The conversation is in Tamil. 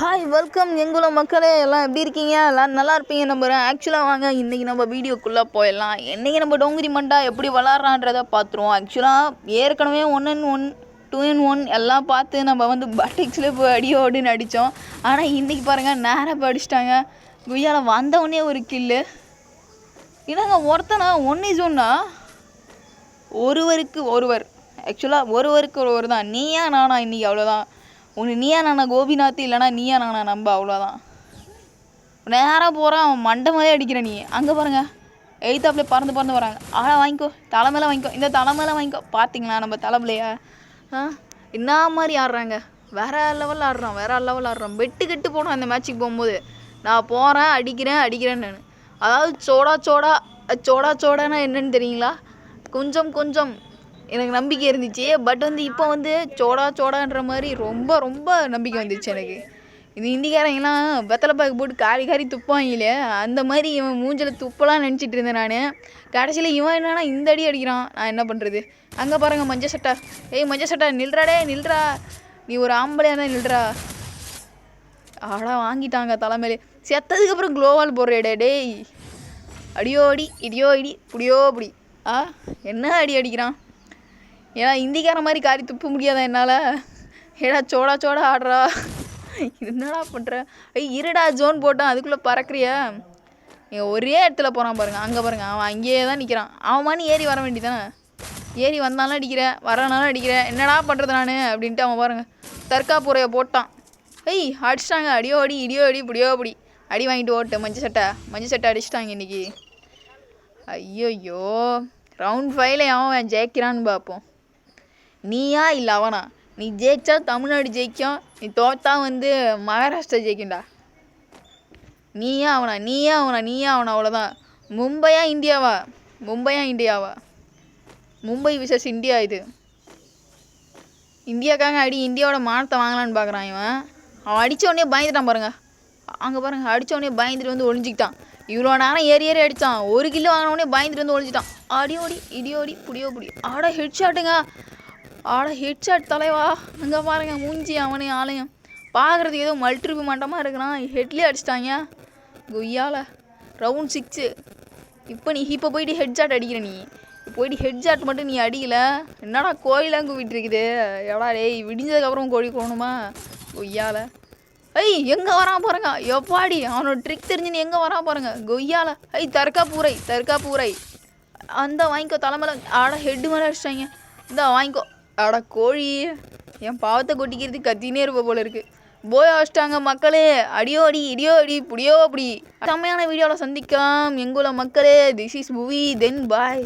ஹாய் வெல்கம் எங்குள்ள மக்களே எல்லாம் எப்படி இருக்கீங்க? எல்லாம் நல்லா இருப்பீங்க நம்புகிறேன் ஆக்சுவலாக வாங்க இன்றைக்கி நம்ம வீடியோக்குள்ளே போயிடலாம். இன்றைக்கி நம்ம டோங்கிரி மண்டா எப்படி விளாட்றான்றதை பார்த்துருவோம் ஆக்சுவலாக ஏற்கனவே one and one two in one எல்லாம் பார்த்து நம்ம வந்து பட்டிக்ஸில் போய் அடியோடுன்னு அடித்தோம் ஆனால் இன்றைக்கி பாருங்கள் நேராக போய் அடிச்சிட்டாங்க. குய்யால் வந்தவொடனே ஒரு கில்லு என்னங்க ஒருத்தனா? ஒன் இஸ் ஒன்னா ஒருவருக்கு ஒருவர். ஆக்சுவலாக ஒருவருக்கு ஒருவர் தான். நீயா நானா இன்றைக்கி அவ்வளோதான் ஒன்று நீயா நானா கோபிநாத் இல்லைனா நீயா நானா நம்ப அவ்வளோதான். நேராக போகிறான் அவன் மண்டை அடிக்கிற நீ. அங்கே பாருங்க. எய்த்தாப்புல பறந்து பறந்து வராங்க. ஆளை வாங்கிக்கோ தலைமையில வாங்கிக்கோ. இந்த தலைமையில வாங்கிக்கோ. பார்த்தீங்களா நம்ம தலைமையிலையா ஆ? என்ன மாதிரி ஆடுறாங்க? வேற லெவலில் ஆடுறான் வேற லெவலில் ஆடுறான். வெட்டு கெட்டு போனோம் அந்த மேட்ச்சுக்கு போகும்போது. நான் போகிறேன் அடிக்கிறேன் அடிக்கிறேன்னு. அதாவது சோடா சோடா சோடா சோடானா என்னன்னு தெரியுங்களா? கொஞ்சம் கொஞ்சம் எனக்கு நம்பிக்கை இருந்துச்சு. பட் வந்து இப்போ வந்து சோடா சோடான்ற மாதிரி ரொம்ப ரொம்ப நம்பிக்கை வந்துச்சு எனக்கு. இது இந்திக்காரங்கெல்லாம் வெத்தலை பாக்கு போட்டு காரி காரி துப்பாங்களே அந்த மாதிரி இவன் மூஞ்சில் துப்பலாம் நினச்சிட்டு இருந்தேன் நான். கடைசியில் இவன் என்னன்னா இந்த அடி அடிக்கிறான். நான் என்ன பண்ணுறது அங்கே பாருங்க மஞ்சள் சட்டா. ஏய் மஞ்சள் சட்டா நில்றாடே நில்றா. நீ ஒரு ஆம்பளையாக தான் நில்றா. ஆடா வாங்கிட்டாங்க தலைமையிலே. செத்ததுக்கு அப்புறம் க்ளோவால் போடுறேடே டேய் அடியோ அடி இடியோ இடி புடியோ புடி ஆ என்ன அடி அடிக்கிறான்? ஏன்னா இந்திக்கார மாதிரி காரி துப்ப முடியாதா என்னால்? ஏடா சோடா சோடா ஆடுறா. என்னடா பண்ணுற ஐய் இருடா ஜோன் போட்டான் அதுக்குள்ளே பறக்குறியா? ஒரே இடத்துல போகிறான் பாருங்க அங்கே பாருங்கள் அவன் அங்கேயே தான் நிற்கிறான் அவன் மணி ஏறி வர வேண்டியதானே ஏறி வந்தாலும் அடிக்கிற வரனாலும் அடிக்கிற என்னடா பண்ணுறது நான்? அப்படின்ட்டு அவன் பாருங்க தற்காப்புறையை போட்டான். ஏய் அடிச்சிட்டாங்க அடியோ அடி இடியோ அடி இப்படியோ அப்படி. அடி வாங்கிட்டு ஓட்டு மஞ்சள் சட்டை மஞ்சள் சட்டை அடிச்சிட்டாங்க இன்னைக்கு. ஐயோயோ ரவுண்ட் ஃபைவ்ல அவன் ஜெயிக்கிறான்னு பார்ப்போம். நீயா இல்லை அவனா? நீ ஜெயிச்சா தமிழ்நாடு ஜெயிக்கும். நீ தோத்தா வந்து மகாராஷ்டிரா ஜெயிக்கும்டா. நீயா அவனா? நீயா அவனா? நீயா அவனா? அவ்வளோதான் மும்பையா இந்தியாவா? மும்பையா இந்தியாவா? மும்பை விசஸ் இந்தியா இது. இந்தியாக்காக அடி இந்தியாவோட மானத்தை வாங்கலான்னு பார்க்குறான் இவன். அவன் அடிச்ச உடனே பயந்துட்டான் பாருங்க. அங்கே பாருங்க அடிச்ச உடனே பயந்துட்டு வந்து ஒளிஞ்சிக்கிட்டான். இவ்வளோ நேரம் ஏறி ஏறி அடித்தான் ஒரு கிலோ வாங்கின உடனே பயந்துட்டு வந்து ஒளிஞ்சிட்டான் அடியோடி இடியோடி புடியோ புடி ஆடா ஹெட் ஷாட்டுங்க ஆட ஹெட்ஷாட் தலைவா. அங்கே பாருங்க மூஞ்சி அவனையும் ஆலயம் பார்க்குறதுக்கு ஏதோ மல்ட்ரிபி மட்டமாக இருக்கிறான். ஹெட்லேயே அடிச்சிட்டாங்க. கொய்யால. ரவுண்ட் சிக்ஸு இப்போ நீ இப்போ போயிட்டு ஹெட்ஷாட் அடிக்கிற நீ. போயிட்டு ஹெட்ஷாட் மட்டும் நீ அடிக்கல. என்னடா கோயிலாம் கூப்பிட்டு இருக்குது? எடா டேய் விடிஞ்சதுக்கப்புறம் கோழி போகணுமா கொய்யால. ஐய் எங்கே வரான் பாருங்க. எப்பாடி அவனோட ட்ரிக் தெரிஞ்சுன்னு எங்கே வரான் பாருங்க. கொய்யால. ஐய் தர்கா பூரை தர்கா பூரை அந்த வாங்கிக்கோ தலைமையில் ஆட ஹெட்டு மேலே அடிச்சிட்டாங்க. இந்த வாங்கிக்கோ. அட கோழி என் பாவத்தை கொட்டிக்கிறது கத்தினே இருப்ப போல இருக்கு. போய் வச்சிட்டாங்க மக்களே. அடியோ அடி இடியோ அடி புடியோ அப்படி செம்மையான வீடியோவில் சந்திக்கலாம். எங்குள்ள மக்களே this is movie then bye